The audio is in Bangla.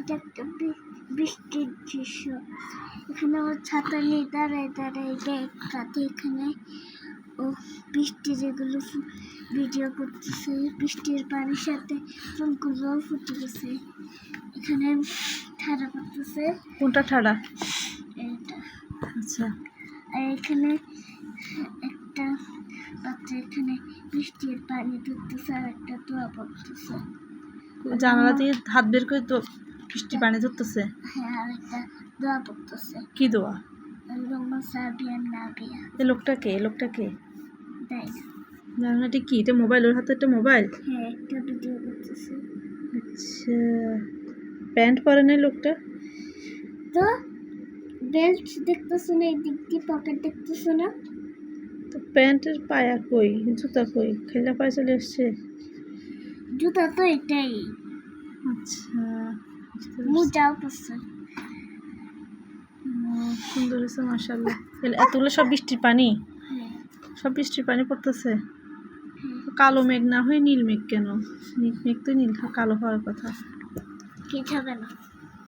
এটা একটা বৃষ্টির দৃশ্য। এখানে ও ছাতা নিয়ে দাঁড়ায় দাঁড়ায় ব্যাগ কাঁধে এখানে। ও বৃষ্টির এগুলো ভিডিও করতেছে বৃষ্টির পানির সাথে ফুলগুলো ফুটে গেছে। এখানে ঠাড়া করতেছে কোনটা ঠাড়া এটা। আচ্ছা। আর এখানে একটা বাচ্চা এখানে বৃষ্টির পানি ধরতেছে আর একটা দোয়া পড়তেছে। জানালা দিয়ে হাত বের করে তো বৃষ্টি পানি ধরতেছে? হ্যাঁ আর একটা দোয়া পড়তেছে। কি দোয়া? এই লোকটা কে? লোকটা কে? তাই। কি? এটা মোবাইল ওর হাতে একটা মোবাইল হ্যাঁ একটা ভিডিও করতেছে। আচ্ছা প্যান্ট পরে নাই লোকটা? তো বেল্ট দেখতেছো না এই দিক দিয়ে পকেট দেখতেছো না? তো প্যান্টের পায়া কই? জুতা কই? খেলা পায়ে চলে এসছে? জুতা তো এটাই। আচ্ছা। বুঝতে। মোজাও সুন্দর হয়েছে মার্শাল্লাহ এতগুলো সব বৃষ্টির পানি? হ্যাঁ। সব বৃষ্টির পানি পড়তেছে? হ্যাঁ। কালো মেঘ না হয়ে নীল মেঘ কেন? নীল মেঘ তো নীল কালো হওয়ার কথা। কিছু হবে না।